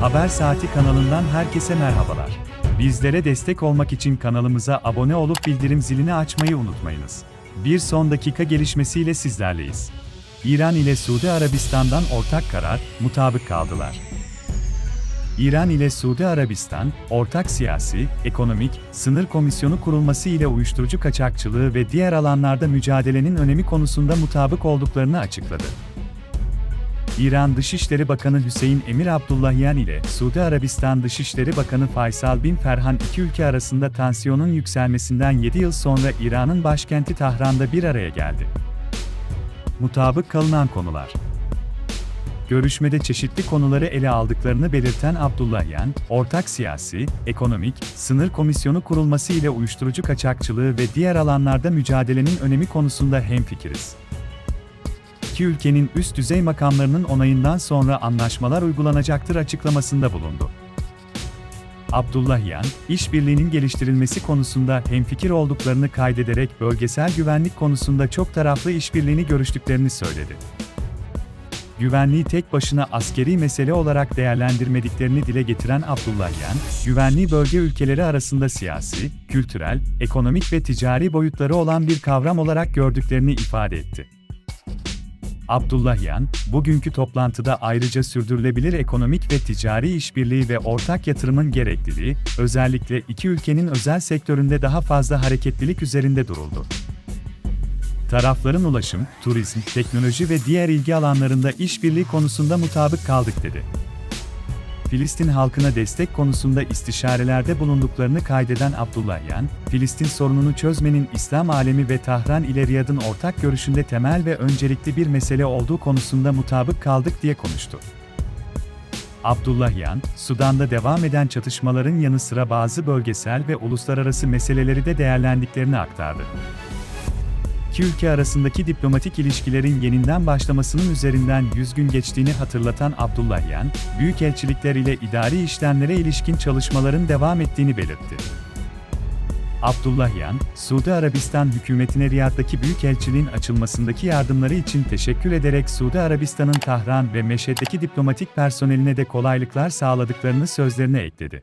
Haber Saati kanalından herkese merhabalar. Bizlere destek olmak için kanalımıza abone olup bildirim zilini açmayı unutmayınız. Bir son dakika gelişmesiyle sizlerleyiz. İran ile Suudi Arabistan'dan ortak karar, mutabık kaldılar. İran ile Suudi Arabistan, ortak siyasi, ekonomik, sınır komisyonu kurulması ile uyuşturucu kaçakçılığı ve diğer alanlarda mücadelenin önemi konusunda mutabık olduklarını açıkladı. İran Dışişleri Bakanı Hüseyin Emir Abdullahian ile Suudi Arabistan Dışişleri Bakanı Faysal bin Ferhan iki ülke arasında tansiyonun yükselmesinden 7 yıl sonra İran'ın başkenti Tahran'da bir araya geldi. Mutabık kalınan konular Görüşmede çeşitli konuları ele aldıklarını belirten Abdullahian, ortak siyasi, ekonomik, sınır komisyonu kurulması ile uyuşturucu kaçakçılığı ve diğer alanlarda mücadelenin önemi konusunda hemfikiriz iki ülkenin üst düzey makamlarının onayından sonra anlaşmalar uygulanacaktır açıklamasında bulundu. Abdullahian, işbirliğinin geliştirilmesi konusunda hemfikir olduklarını kaydederek bölgesel güvenlik konusunda çok taraflı işbirliğini görüştüklerini söyledi. Güvenliği tek başına askeri mesele olarak değerlendirmediklerini dile getiren Abdullahian, güvenliği bölge ülkeleri arasında siyasi, kültürel, ekonomik ve ticari boyutları olan bir kavram olarak gördüklerini ifade etti. Abdullahian, bugünkü toplantıda ayrıca sürdürülebilir ekonomik ve ticari işbirliği ve ortak yatırımın gerekliliği, özellikle iki ülkenin özel sektöründe daha fazla hareketlilik üzerinde duruldu. Tarafların ulaşım, turizm, teknoloji ve diğer ilgi alanlarında işbirliği konusunda mutabık kaldık dedi. Filistin halkına destek konusunda istişarelerde bulunduklarını kaydeden Abdullahian, Filistin sorununu çözmenin İslam alemi ve Tahran ile Riyad'ın ortak görüşünde temel ve öncelikli bir mesele olduğu konusunda mutabık kaldık diye konuştu. Abdullahian, Sudan'da devam eden çatışmaların yanı sıra bazı bölgesel ve uluslararası meseleleri de değerlendiklerini aktardı iki ülke arasındaki diplomatik ilişkilerin yeniden başlamasının üzerinden 100 gün geçtiğini hatırlatan Abdullahian, büyükelçilikler ile idari işlemlere ilişkin çalışmaların devam ettiğini belirtti. Abdullahian, Suudi Arabistan hükümetine Riyad'daki büyükelçiliğin açılmasındaki yardımları için teşekkür ederek Suudi Arabistan'ın Tahran ve Meşhed'deki diplomatik personeline de kolaylıklar sağladıklarını sözlerine ekledi.